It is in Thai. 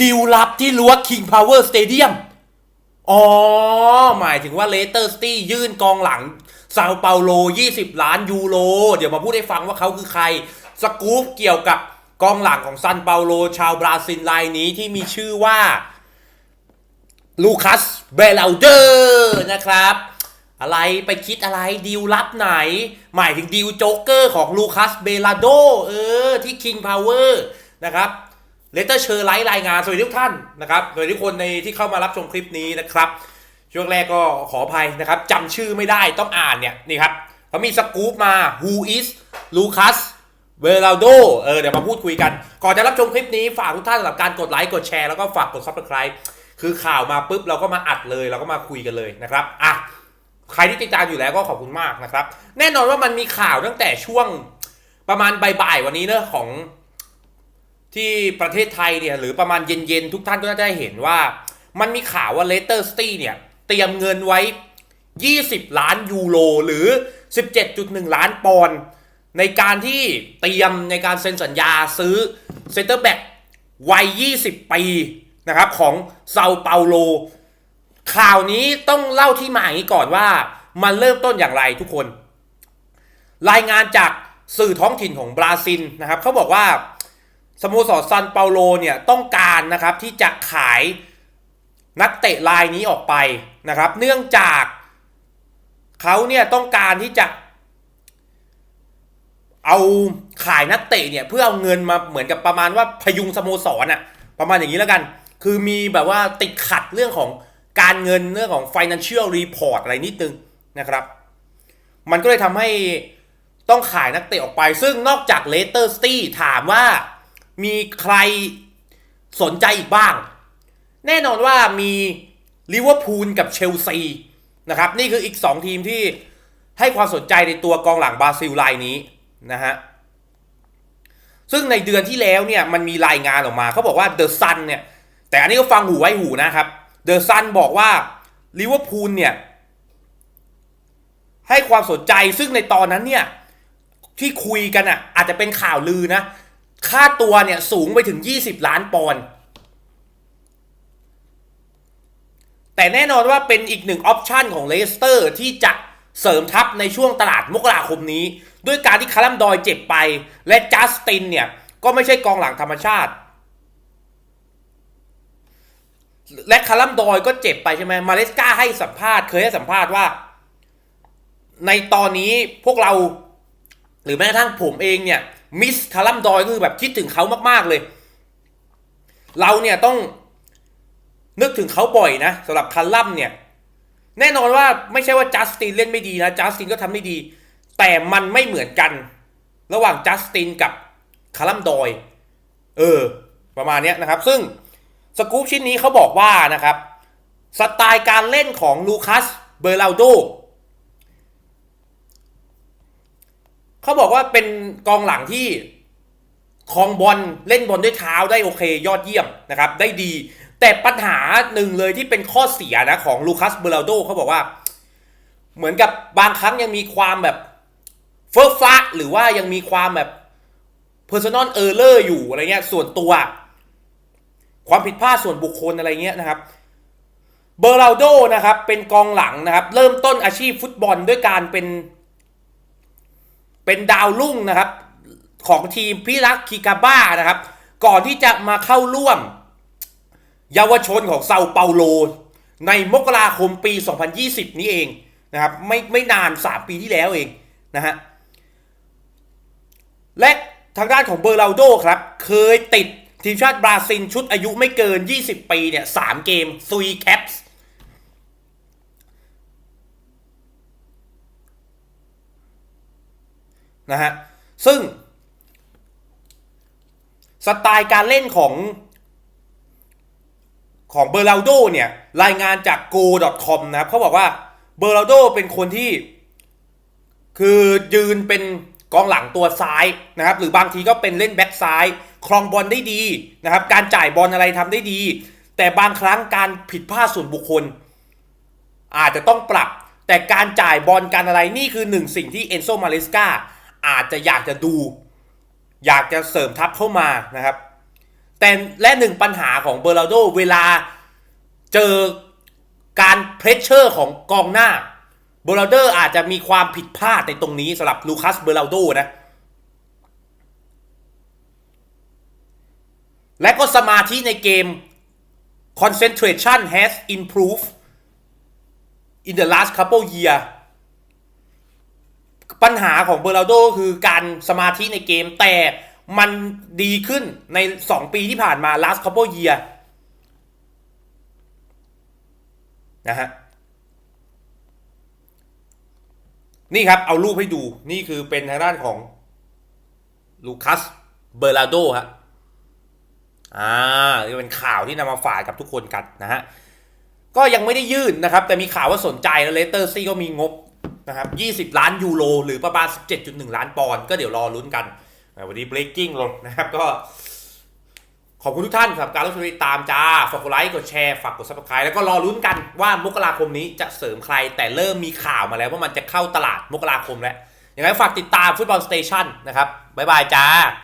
ดิวลับที่รั้ว King Power Stadium อ๋อ หมายถึงว่าเลเตอร์สตี้ยื่นกองหลังซาเปาโล 20 ล้านยูโร เดี๋ยวมาพูดให้ฟังว่าเขาคือใคร สกู๊ปเกี่ยวกับกองหลังของซันเปาโล ชาวบราซิลรายนี้ที่มีชื่อว่า ลูคัส เบลาเดอร์นะครับ อะไรไปคิดอะไรดีลลับไหน หมายถึงดีลโจ๊กเกอร์ของลูคัส เบลาโด เออ ที่ King Power นะครับ เลเตอร์เชอร์ไลท์รายงานสวัสดีทุกท่านนะครับสวัสดีทุกคนในที่เข้ามารับชมคลิปนี้นะครับ ช่วงแรกก็ขออภัยนะครับจำชื่อไม่ได้ต้องอ่านเนี่ยนี่ครับเขามีสกู๊ปมา who is Lucas v e r a l d o เออเดี๋ยวมาพูดคุยกัน ก่อนจะรับชมคลิปนี้ฝากทุกท่านสำหรับการกดไลค์กดแชร์แล้วก็ฝากกด subscribe คือข่าวมาปุ๊บเราก็มาอัดเลยเราก็มาคุยกันเลยนะครับอะใครที่ติดตามอยู่แล้วก็ขอบคุณมากนะครับ แน่นอนว่ามันมีข่าวตั้งแต่ช่วงประมาณบ่ายๆวันนี้เนอะของ ที่ประเทศไทยเนี่ยหรือประมาณเย็นๆ ทุกท่านก็น่าจะเห็นว่า มันมีข่าวว่าเลสเตอร์สตี้เนี่ยเตรียมเงินไว้ 20 ล้านยูโรหรือ 17.1 ล้านปอนด์ในการที่เตรียมในการเซ็นสัญญาซื้อเซนเตอร์แบ็กวัย 20 ปีนะครับของเซาเปาโล ข่าวนี้ต้องเล่าที่มาอย่างนี้ก่อนว่า มันเริ่มต้นอย่างไรทุกคน รายงานจากสื่อท้องถิ่นของบราซิลนะครับเขาบอกว่า สโมสรซันเปาโลเนี่ยต้องการนะครับที่จะขายนักเตะรายนี้ออกไปนะครับ เนื่องจากเขาเนี่ยต้องการที่จะเอาขายนักเตะเนี่ยเพื่อเอาเงินมาเหมือนกับประมาณว่าพยุงสโมสรอะประมาณอย่างนี้แล้วกัน คือมีแบบว่าติดขัดเรื่องของการเงินเรื่องของ financial report อะไรนิดนึงนะครับ มันก็เลยทำให้ต้องขายนักเตะออกไป ซึ่งนอกจากเลเตอร์สตี้ถามว่า มีใครสนใจอีกบ้าง แน่นอนว่ามีลิเวอร์พูลกับเชลซีนะครับ นี่คืออีก 2 ทีมที่ให้ความสนใจในตัวกองหลังบราซิลรายนี้นะฮะซึ่งในเดือนที่แล้วเนี่ยมันมีรายงานออกมาเขาบอกว่าเดอะซันเนี่ย แต่อันนี้ก็ฟังหูไว้หูนะครับเดอะซันบอกว่าลิเวอร์พูลเนี่ยให้ความสนใจซึ่งในตอนนั้นเนี่ยที่คุยกันอะอาจจะเป็นข่าวลือนะ ค่าตัวเนี่ยสูงไปถึง 20 ล้านปอนด์แต่แน่นอนว่าเป็นอีกหนึ่งออปชันของเลสเตอร์ที่จะเสริมทัพในช่วงตลาดมกราคมนี้ ด้วยการที่คาร์ลัมดอยเจ็บไป และจัสตินเนี่ย ก็ไม่ใช่กองหลังธรรมชาติ และคาร์ลัมดอยก็เจ็บไปใช่ไหมมาเลสกาให้สัมภาษณ์ เคยให้สัมภาษณ์ว่า ในตอนนี้พวกเรา หรือแม้กระทั่งผมเองเนี่ย มิสคารัมดอยคือแบบคิดถึงเขามากๆเลย เราเนี่ยต้องนึกถึงเขาบ่อยนะสำหรับคารัมเนี่ย แน่นอนว่าไม่ใช่ว่าจัสตินเล่นไม่ดีนะจัสตินก็ทำได้ดี แต่มันไม่เหมือนกัน ระหว่างจัสตินกับคารัมดอย เออ ประมาณนี้นะครับ ซึ่งสกู๊ปชิ้นนี้เขาบอกว่านะครับ สไตล์การเล่นของลูคัสเบอร์ลาโด เขาบอกว่าเป็นกองหลังที่คลองบอลเล่นบอลด้วยเท้าได้โอเคยอดเยี่ยมนะครับ ได้ดี แต่ปัญหาหนึ่งเลยที่เป็นข้อเสียนะของลูคัสเบรลโดเขาบอกว่า เหมือนกับบางครั้งยังมีความแบบเฟิร์ฟ้าหรือว่ายังมีความแบบ personal error อยู่อะไรเงี้ยส่วนตัว ความผิดพลาดส่วนบุคคลอะไรเงี้ยนะครับเบอร์ลาโดนะครับเป็นกองหลังนะครับ เริ่มต้นอาชีพฟุตบอลด้วยการเป็น เป็นดาวรุ่งนะครับ ของทีมพิรักคิกาบ้านะครับ ก่อนที่จะมาเข้าร่วม เยาวชนของเซาเปาโล ในมกราคมปี 2020 นี้เองนะครับไม่ไม่นาน 3 ปีที่แล้วเองนะฮะและทางด้านของเบอร์ลาโดครับ เคยติดทีมชาติบราซิลชุดอายุไม่เกิน 20 ปีเนี่ย 3 เกมซุยแคปส์ นะฮะ ซึ่ง สไตล์การเล่นของของเบอร์ลาโดเนี่ย รายงานจาก go.com นะครับเขาบอกว่าเบอร์ลาโดเป็นคนที่ คือยืนเป็นกองหลังตัวซ้ายนะครับ หรือบางทีก็เป็นเล่นแบ็กซ้ายครองบอลได้ดีนะครับ การจ่ายบอลอะไรทำได้ดี แต่บางครั้งการผิดพลาดส่วนบุคคล อาจจะต้องปรับ แต่การจ่ายบอลการอะไรนี่คือหนึ่งสิ่งที่เอนโซมาเลสกา อาจจะอยากจะดู อยากจะเสริมทัพเข้ามานะครับ แต่และหนึ่งปัญหาของเบอร์ a าโดเวลาเจอการเพรสเชอร์ของกองหน้าเบอร์ a าโดอาจจะมีความผิดพลาดในตรงนี้สำหรับลูคัสเบอร์ a าโดนะและก็สมาธิในเกม concentration has improved in the last couple year ปัญหาของเบอร์ a าโดคือการสมาธิในเกมแต่มันดีขึ้นใน 2 ปีที่ผ่านมา last couple year นะฮะนี่ครับ เอารูปให้ดูนี่คือเป็นทางด้านของลูคัสเบอร์ a าโดฮะอ่านี่เป็นข่าวที่นำมาฝากกับทุกคนกันนะฮะก็ยังไม่ได้ยื่นนะครับ แต่มีข่าวว่าสนใจแล้วเลสเตอร์ซี่ก็มีงบ นะครับ20 ล้านยูโรหรือประมาณ 17.1 ล้านปอนด์ก็เดี๋ยวรอลุ้นกันวันนี้ breaking ลงนะครับก็ ขอบคุณทุกท่านสำหรับการรับชมติดตามจ้า ฝากกดไลค์ กดแชร์ ฝากกด subscribe แล้วก็รอลุ้นกันว่ามกราคมนี้จะเสริมใคร แต่เริ่มมีข่าวมาแล้วว่ามันจะเข้าตลาดมกราคมแล้วยังไงฝากติดตามฟุตบอลสเตชันนะครับบ๊ายบายจ้า